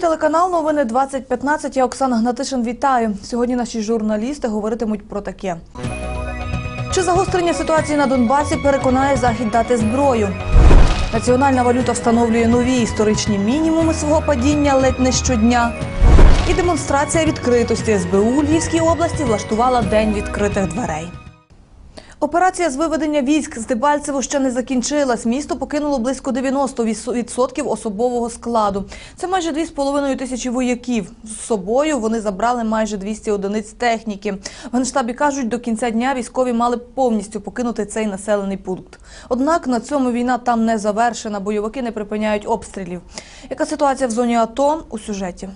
Телеканал новини 2015. Я Оксана Гнатишин. Вітаю. Сьогодні наші журналісти говоритимуть про таке. Чи загострення ситуації на Донбасі переконає Захід дати зброю? Національна валюта встановлює нові історичні мінімуми свого падіння ледь не щодня. І демонстрація відкритості СБУ Львівській області влаштувала день відкритих дверей. Операція з виведення військ з Дебальцево ще не закінчилась. Місто покинуло близько 90% особового складу. Це майже 2,5 тисячі вояків. З собою вони забрали майже 200 одиниць техніки. В Генштабі кажуть, до кінця дня військові мали повністю покинути цей населений пункт. Однак на цьому війна там не завершена. Бойовики не припиняють обстрілів. Яка ситуація в зоні АТО у сюжеті?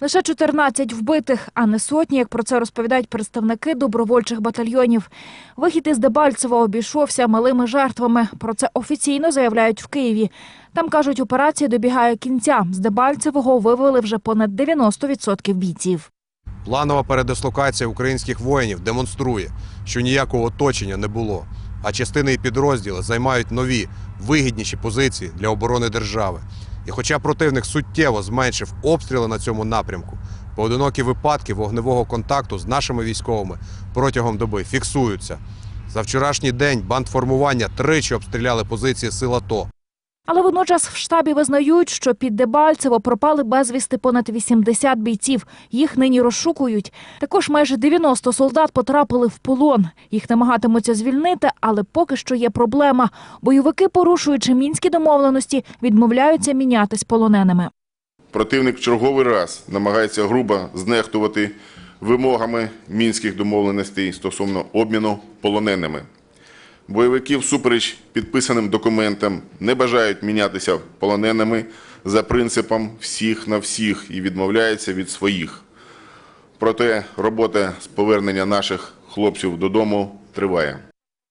Лише 14 вбитих, а не сотні, як про це розповідають представники добровольчих батальйонів. Вихід із Дебальцева обійшовся малими жертвами. Про це офіційно заявляють в Києві. Там кажуть, операція добігає кінця. З Дебальцевого вивели вже понад 90% бійців. Планова передислокація українських воїнів демонструє, що ніякого оточення не було, а частини і підрозділи займають нові, вигідніші позиції для оборони держави. І хоча противник суттєво зменшив обстріли на цьому напрямку, поодинокі випадки вогневого контакту з нашими військовими протягом доби фіксуються. За вчорашній день бандформування тричі обстріляли позиції сил АТО. Але водночас в штабі визнають, що під Дебальцево пропали безвісти понад 80 бійців. Їх нині розшукують. Також майже 90 солдат потрапили в полон. Їх намагатимуться звільнити, але поки що є проблема. Бойовики, порушуючи мінські домовленості, відмовляються мінятись полоненими. Противник в черговий раз намагається грубо знехтувати вимогами мінських домовленостей стосовно обміну полоненими. Бойовики всупереч підписаним документам не бажають мінятися полоненими за принципом всіх на всіх і відмовляються від своїх. Проте робота з повернення наших хлопців додому триває.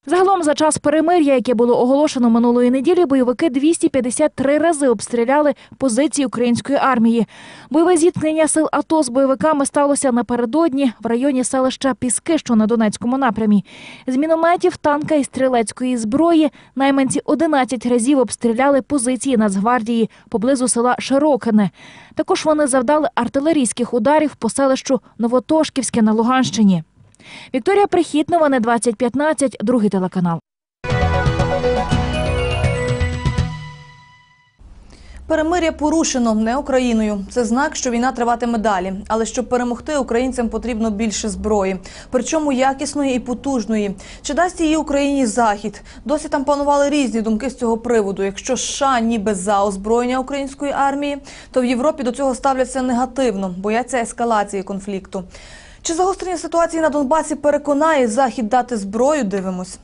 Загалом за час перемир'я, яке було оголошено минулої неділі, бойовики 253 рази обстріляли позиції української армії. Бойове зіткнення сил АТО з бойовиками сталося напередодні в районі селища Піски, що на Донецькому напрямі. З мінометів, танка і стрілецької зброї найманці 11 разів обстріляли позиції Нацгвардії поблизу села Широкине. Також вони завдали артилерійських ударів по селищу Новотошківське на Луганщині. Вікторія Прихітнова, не 2015, другий телеканал. Перемир'я порушено не Україною. Це знак, що війна триватиме далі. Але щоб перемогти, українцям потрібно більше зброї, причому якісної і потужної. Чи дасть її Україні захід? Досі там панували різні думки з цього приводу. Якщо США ніби за озброєння української армії, то в Європі до цього ставляться негативно, бояться ескалації конфлікту. Чи загострення ситуації на Донбасі переконає захід дати зброю? Дивимось.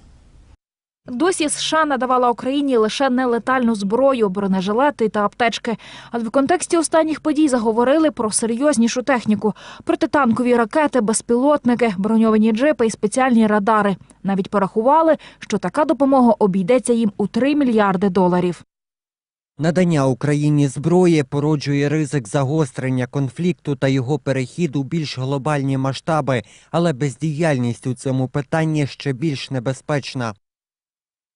Досі США надавала Україні лише нелетальну зброю, бронежилети та аптечки. Але в контексті останніх подій заговорили про серйознішу техніку: протитанкові ракети, безпілотники, броньовані джипи і спеціальні радари. Навіть порахували, що така допомога обійдеться їм у 3 мільярди доларів. Надання Україні зброї породжує ризик загострення конфлікту та його перехід у більш глобальні масштаби, але бездіяльність у цьому питанні ще більш небезпечна.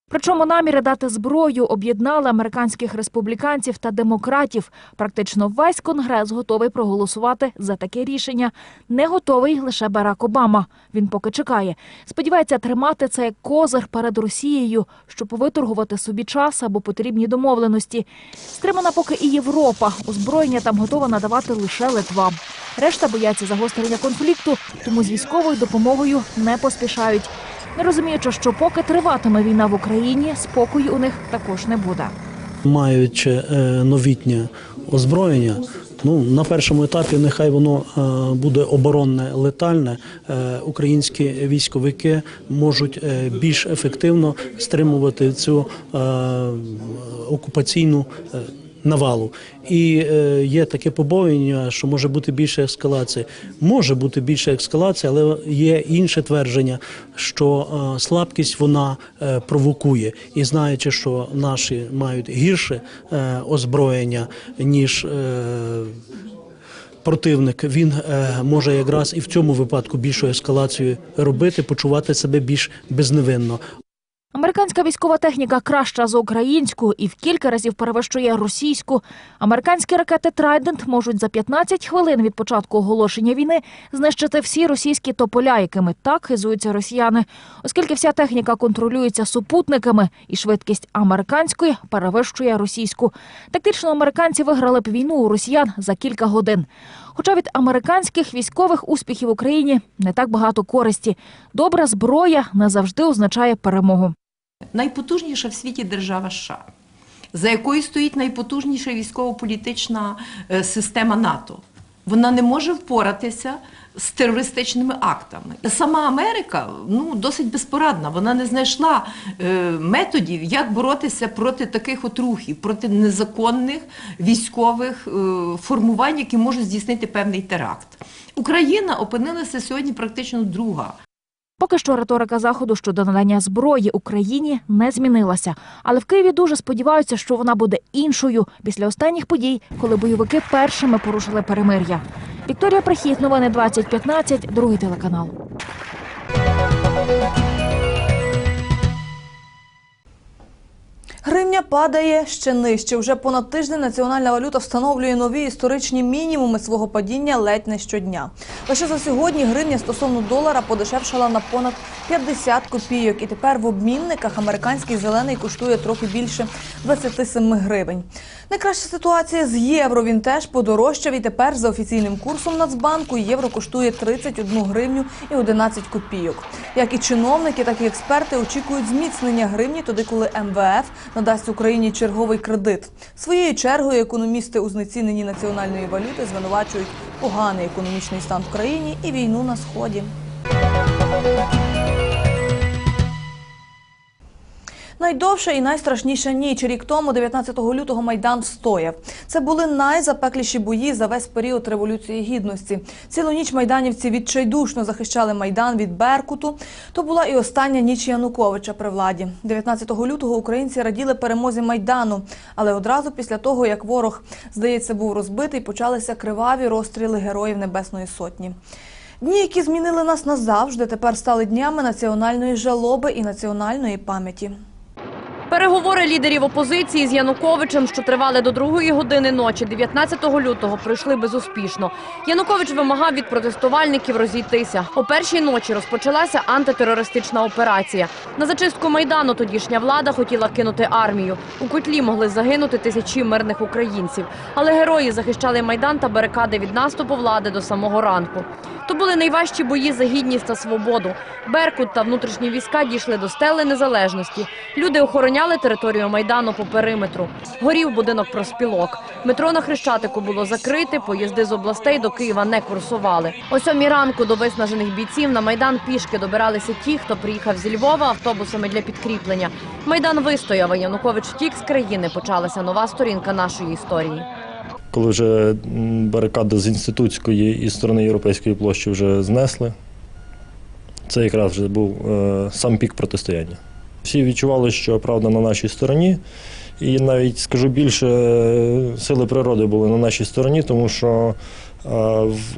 Причому наміри дати зброю об'єднали американських республіканців та демократів. Практично весь конгрес готовий проголосувати за таке рішення. Не готовий лише Барак Обама. Він поки чекає. Сподівається тримати це як козир перед Росією, щоб виторгувати собі час або потрібні домовленості. Стримана поки і Європа. Озброєння там готова надавати лише Литва. Решта бояться загострення конфлікту, тому з військовою допомогою не поспішають. Не розуміючи, що поки триватиме війна в Україні, спокою у них також не буде. маючи е, новітнє озброєння. Ну на першому етапі нехай воно е, буде оборонне летальне. Е, Українські військовики можуть більш ефективно стримувати цю окупаційну. Навалу і е, є таке побоювання, що може бути більше ескалації. Може бути більше ескалації, але є інше твердження, що е, слабкість вона е, провокує. І знаючи, що наші мають гірше е, озброєння ніж. Е, Противник він е, може якраз і в цьому випадку більшу ескалацію робити, почувати себе більш безневинно. Американська військова техніка краща за українську і в кілька разів перевищує російську. Американські ракети Трайдент можуть за 15 хвилин від початку оголошення війни знищити всі російські тополя, якими так хизуються росіяни, оскільки вся техніка контролюється супутниками, і швидкість американської перевищує російську. Тактично американці виграли б війну у росіян за кілька годин. Хоча від американських військових успіхів в Україні не так багато користі. Добра зброя не завжди означає перемогу. Найпотужніша в світі держава США, за якою стоїть найпотужніша військово-політична е, система НАТО. Вона не може впоратися з терористичними актами. Сама Америка ну, досить безпорадна. Вона не знайшла е, методів, як боротися проти таких от рухів, проти незаконних військових е, формувань, які можуть здійснити певний теракт. Україна опинилася сьогодні практично друга. Поки що риторика заходу щодо надання зброї Україні не змінилася, але в Києві дуже сподіваються, що вона буде іншою після останніх подій, коли бойовики першими порушили перемир'я. Вікторія Прихід, новини 2015, другий телеканал. Гривня падає ще нижче. Вже понад тиждень національна валюта встановлює нові історичні мінімуми свого падіння ледь не щодня. Лише за сьогодні гривня стосовно долара подешевшала на понад 50 копійок, і тепер в обмінниках американський зелений коштує трохи більше 27 гривень. Найкраща ситуація з євро. Він теж подорожчав і тепер за офіційним курсом Нацбанку євро коштує 31 гривню і 11 копійок. Як і чиновники, так і експерти очікують зміцнення гривні, тоді коли МВФ надасть Україні черговий кредит. Своєю чергою економісти у знеціненні національної валюти звинувачують поганий економічний стан в країні і війну на сході. Найдовша і найстрашніша ніч. Рік тому, 19 лютого, Майдан встояв. Це були найзапекліші бої за весь період Революції Гідності. Цілу ніч майданівці відчайдушно захищали Майдан від Беркуту. То була і остання ніч Януковича при владі. 19 лютого українці раділи перемозі Майдану. Але одразу після того, як ворог, здається, був розбитий, почалися криваві розстріли героїв Небесної Сотні. Дні, які змінили нас назавжди, тепер стали днями національної жалоби і національної пам'яті. Переговори лідерів опозиції з Януковичем, що тривали до другої години ночі, 19 лютого, пройшли безуспішно. Янукович вимагав від протестувальників розійтися. О першій ночі розпочалася антитерористична операція. На зачистку майдану тодішня влада хотіла кинути армію. У котлі могли загинути тисячі мирних українців. Але герої захищали майдан та барикади від наступу влади до самого ранку. То були найважчі бої за гідність та свободу. Беркут та внутрішні війська дійшли до стели незалежності. Люди охороняли територію майдану по периметру. Горів будинок проспілок. Метро на Хрещатику було закрите. Поїзди з областей до Києва не курсували. О сьомій ранку до виснажених бійців на майдан пішки добиралися ті, хто приїхав зі Львова автобусами для підкріплення. Майдан вистояв. а Янукович втік з країни. Почалася нова сторінка нашої історії. коли вже м, барикади з інститутської і сторони Європейської площі вже знесли. Це якраз вже був е, сам пік протистояння. Всі відчували, що правда на нашій стороні, і навіть скажу більше, сили природи були на нашій стороні, тому що е,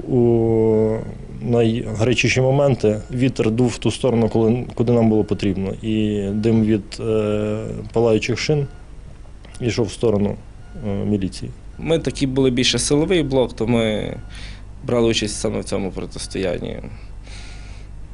у найгарячіші моменти вітер дув в ту сторону, коли, куди нам було потрібно. І дим від е, палаючих шин йшов в сторону е, міліції. Ми такі були більше силовий блок, то ми брали участь саме в цьому протистоянні.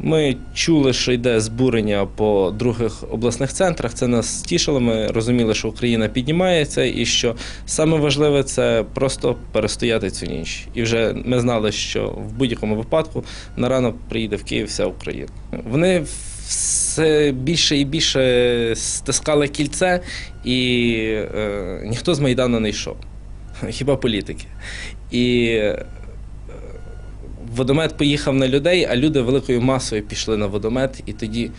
Ми чули, що йде збурення по других обласних центрах. Це нас тішило. Ми розуміли, що Україна піднімається, і що саме важливе це просто перестояти цю ніч. І вже ми знали, що в будь-якому випадку на ранок приїде в Київ вся Україна. Вони все більше і більше стискали кільце, і е, ніхто з Майдану не йшов. Хіба політики. І водомет поїхав на людей, а люди великою масою пішли на водомет, і тоді,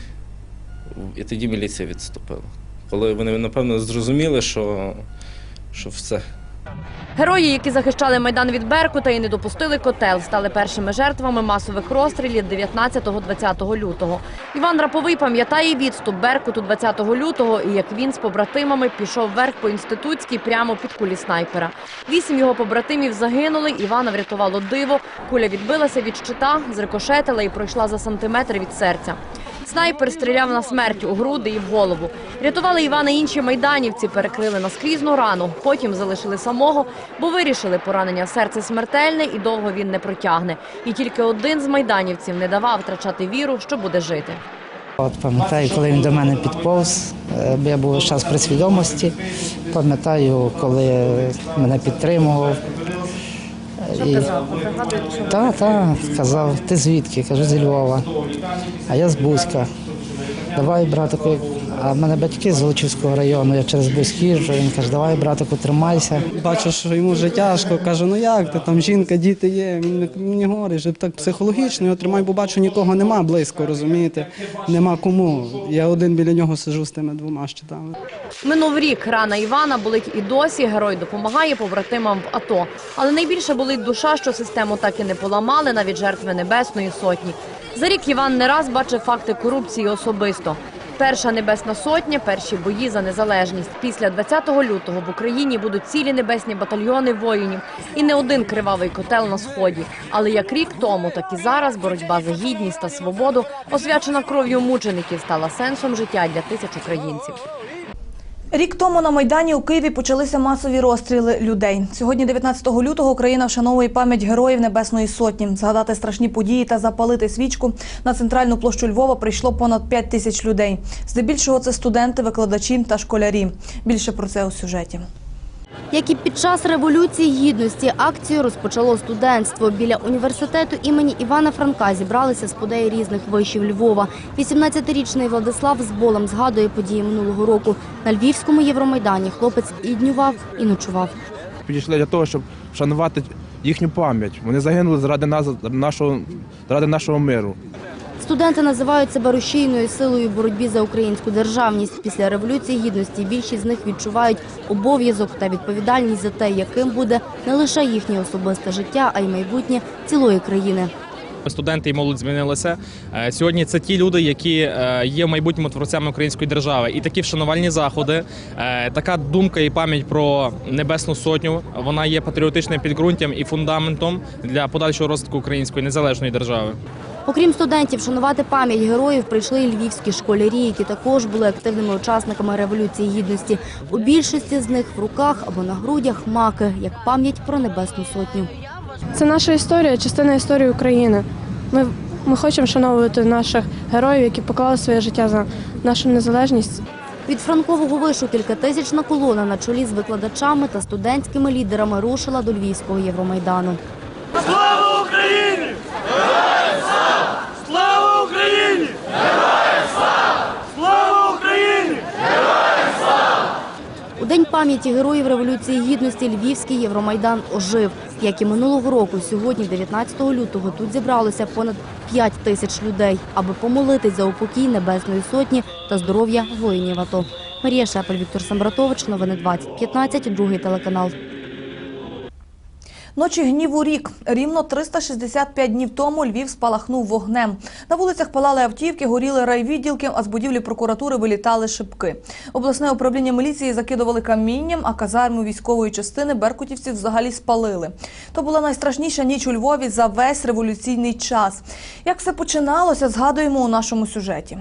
і тоді міліція відступила. Коли вони, напевно, зрозуміли, що, що все. Герої, які захищали майдан від Беркута і не допустили котел, стали першими жертвами масових розстрілів 19-20 лютого. Іван Раповий пам'ятає відступ Беркуту 20 лютого і як він з побратимами пішов вверх по інститутській прямо під кулі снайпера. Вісім його побратимів загинули. Івана врятувало диво. Куля відбилася від щита, зрикошетила і пройшла за сантиметр від серця. Снайпер стріляв на смерть у груди і в голову. Рятували Івана інші майданівці, перекрили наскрізну рану. Потім залишили самого, бо вирішили, поранення серце смертельне і довго він не протягне. І тільки один з майданівців не давав втрачати віру, що буде жити. От пам'ятаю, коли він до мене підповз, е, я був час при свідомості. Пам'ятаю, коли мене підтримував. Що казав? Так, так, казав, ти звідки? Кажу, зі Львова. А я з Бузька. Давай, братику, а в мене батьки з Золочівського району, я через їжджу. Він каже, давай, братику, тримайся. Бачу, що йому вже тяжко. Кажу, ну як ти там жінка, діти є. Він не- мені говорить, що так психологічно його тримай, бо бачу, нікого нема близько, розумієте? Нема кому. Я один біля нього сижу з тими двома щитами. Минув рік. Рана Івана болить і досі. Герой допомагає побратимам в АТО. Але найбільше болить душа, що систему так і не поламали, навіть жертви Небесної Сотні. За рік Іван не раз бачив факти корупції особисто. Перша небесна сотня, перші бої за незалежність. Після 20 лютого в Україні будуть цілі небесні батальйони воїнів і не один кривавий котел на сході. Але як рік тому, так і зараз боротьба за гідність та свободу, освячена кров'ю мучеників, стала сенсом життя для тисяч українців. Рік тому на Майдані у Києві почалися масові розстріли людей. Сьогодні, 19 лютого, Україна вшановує пам'ять героїв Небесної Сотні. Згадати страшні події та запалити свічку на центральну площу Львова прийшло понад 5 тисяч людей. Здебільшого це студенти, викладачі та школярі. Більше про це у сюжеті. Як і під час Революції Гідності, акцію розпочало студентство. Біля університету імені Івана Франка зібралися сподеї різних вишів Львова. 18-річний Владислав з болем згадує події минулого року. На Львівському Євромайдані хлопець і днював, і ночував. Підійшли для того, щоб вшанувати їхню пам'ять. Вони загинули заради нас, нашого, заради нашого миру. Студенти називають себе рушійною силою в боротьбі за українську державність. Після Революції Гідності більшість з них відчувають обов'язок та відповідальність за те, яким буде не лише їхнє особисте життя, а й майбутнє цілої країни. Студенти і молодь змінилися. Е, Сьогодні це ті люди, які е, є в майбутньому творцями української держави. І такі вшанувальні заходи, е, така думка і пам'ять про небесну сотню. Вона є патріотичним підґрунтям і фундаментом для подальшого розвитку української незалежної держави. Окрім студентів, шанувати пам'ять героїв прийшли і львівські школярі, які також були активними учасниками Революції Гідності. У більшості з них в руках або на грудях маки, як пам'ять про Небесну Сотню. Це наша історія, частина історії України. Ми, ми хочемо вшановувати наших героїв, які поклали своє життя за нашу незалежність. Від франкового вишу кількатисячна колона на чолі з викладачами та студентськими лідерами рушила до Львівського Євромайдану. Слава Україні! Героям слава! Слава Україні! Героям слава! Слава Україні! Героям! У День пам'яті героїв Революції Гідності Львівський Євромайдан ожив. Як і минулого року, сьогодні, 19 лютого, тут зібралося понад 5 тисяч людей, аби помолитись за упокій Небесної Сотні та здоров'я воїнів АТО. Марія Шепель, Віктор Самбратович, новини 2015, другий телеканал. Ночі гніву рік. Рівно 365 днів тому Львів спалахнув вогнем. На вулицях палали автівки, горіли райвідділки, а з будівлі прокуратури вилітали шибки. Обласне управління міліції закидували камінням, а казарму військової частини беркутівців взагалі спалили. То була найстрашніша ніч у Львові за весь революційний час. Як все починалося, згадуємо у нашому сюжеті.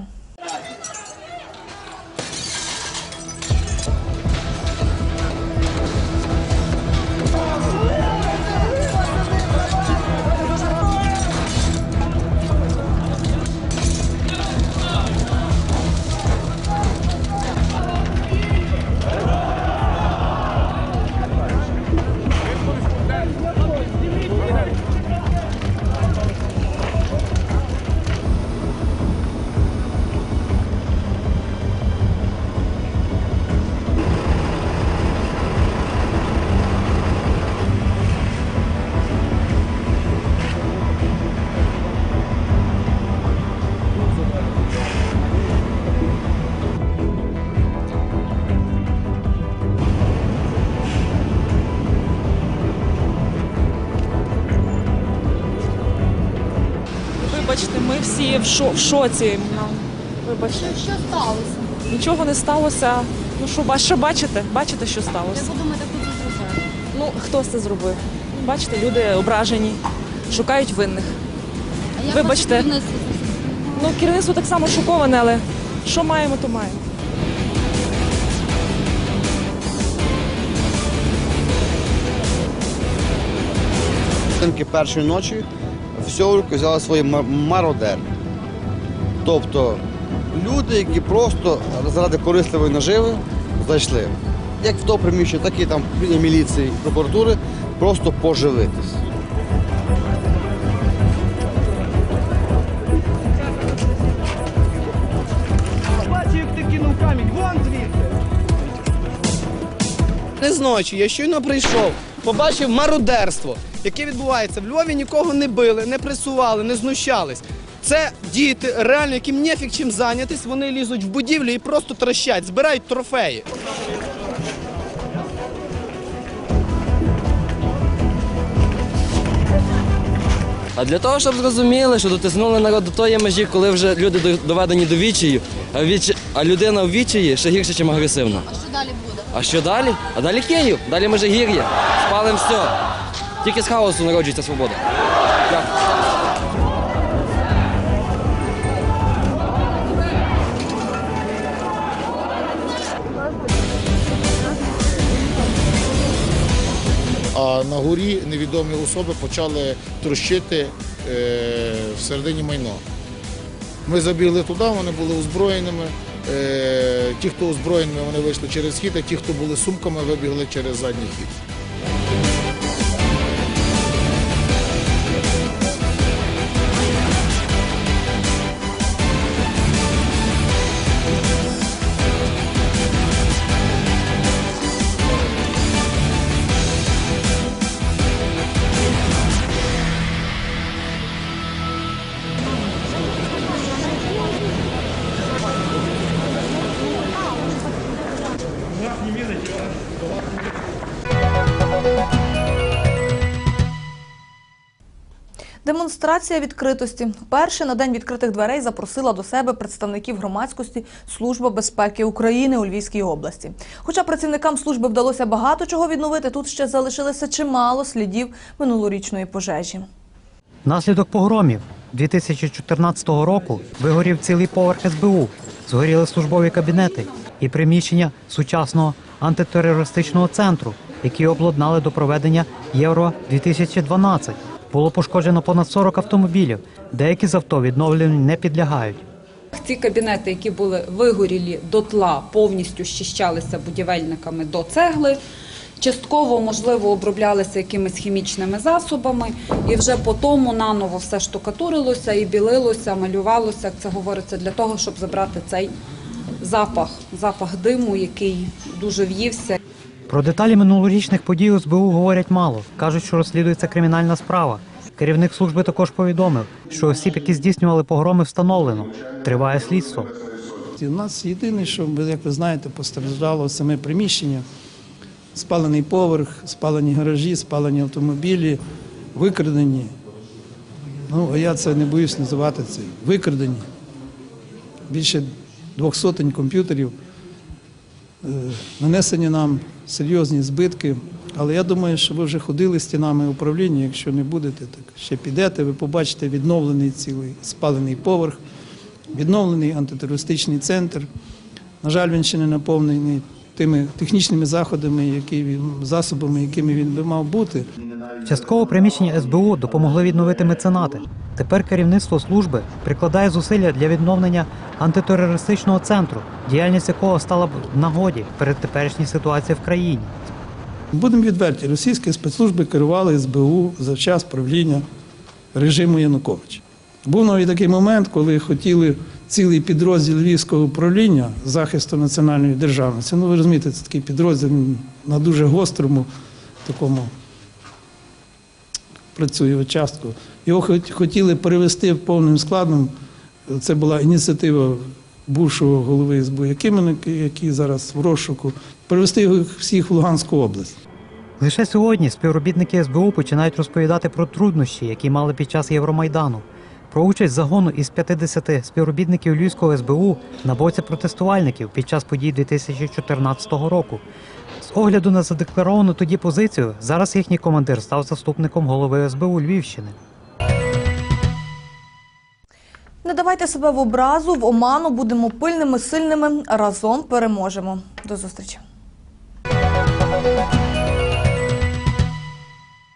В, шо, в шоці. Ну, Вибачте. Що сталося? Нічого не сталося. Ну що, ба- що бачите? Бачите, що сталося? Як ви думаєте, хто це зробив? Ну, хто це зробив? Бачите, люди ображені, шукають винних. А як Вибачте. ваше керівництво? Ну, керівництво так само шоковане, але що маємо, то маємо. Тільки першої ночі в Сьоврівку взяли свої ма- мародери. Тобто люди, які просто заради корисливої наживи зайшли. Як в то приміщення, так і там біля міліції, прокуратури, просто поживитись. Бачив, як ти кинув камінь, вон звідси. Не зночі, я щойно прийшов, побачив мародерство, яке відбувається. В Львові нікого не били, не пресували, не знущались. Це діти, реально, яким нефіг чим зайнятись, вони лізуть в будівлю і просто трощать, збирають трофеї. А для того, щоб зрозуміли, що дотиснули народ до тої межі, коли вже люди доведені до відчаю, а, відч... а людина в відчаї ще гірше, ніж агресивна. А що далі буде? А що далі? А далі Київ, далі Межигір'я. Спалим все. Тільки з хаосу народжується свобода. А на горі невідомі особи почали трощити е, всередині майно. Ми забігли туди, вони були озброєними. Е, ті, хто озброєними, вони вийшли через хід, а ті, хто були сумками, вибігли через задній хід. Демонстрація відкритості. Вперше на день відкритих дверей запросила до себе представників громадськості Служба безпеки України у Львівській області. Хоча працівникам служби вдалося багато чого відновити, тут ще залишилося чимало слідів минулорічної пожежі. Внаслідок погромів 2014 року вигорів цілий поверх СБУ, згоріли службові кабінети і приміщення сучасного антитерористичного центру, які обладнали до проведення Євро 2012. Було пошкоджено понад 40 автомобілів. Деякі з авто відновленню не підлягають. Ці кабінети, які були вигорілі дотла, повністю щищалися будівельниками до цегли. Частково, можливо, оброблялися якимись хімічними засобами, і вже по тому наново все штукатурилося і білилося, малювалося, як це говориться, для того, щоб забрати цей запах, запах диму, який дуже в'ївся. Про деталі минулорічних подій у СБУ говорять мало. Кажуть, що розслідується кримінальна справа. Керівник служби також повідомив, що осіб, які здійснювали погроми, встановлено. Триває слідство. У нас єдине, що як ви знаєте, постраждало саме приміщення, спалений поверх, спалені гаражі, спалені автомобілі, викрадені. Ну, а я це не боюсь називати це. Викрадені. Більше двох сотень комп'ютерів. Е, Нанесені нам серйозні збитки. Але я думаю, що ви вже ходили стінами управління. Якщо не будете, так ще підете, ви побачите відновлений цілий спалений поверх, відновлений антитерористичний центр. На жаль, він ще не наповнений тими технічними заходами, які він, засобами, якими він би мав бути. Частково приміщення СБУ допомогли відновити меценати. Тепер керівництво служби прикладає зусилля для відновлення антитерористичного центру, діяльність якого стала б в нагоді перед теперішньою ситуацією в країні. Будемо відверті, російські спецслужби керували СБУ за час правління режиму Януковича. Був навіть такий момент, коли хотіли цілий підрозділ Львівського управління захисту національної державності. Ну, ви розумієте, це такий підрозділ на дуже гострому такому працює участку. Його хот- хотіли перевести повним складом. Це була ініціатива бувшого голови СБУ Якименка, який зараз в розшуку, перевести їх всіх в Луганську область. Лише сьогодні співробітники СБУ починають розповідати про труднощі, які мали під час Євромайдану. Про участь загону із 50 співробітників Львівського СБУ на боці протестувальників під час подій 2014 року. З огляду на задекларовану тоді позицію, зараз їхній командир став заступником голови СБУ Львівщини. Не давайте себе в образу, в оману, будемо пильними, сильними, разом переможемо. До зустрічі.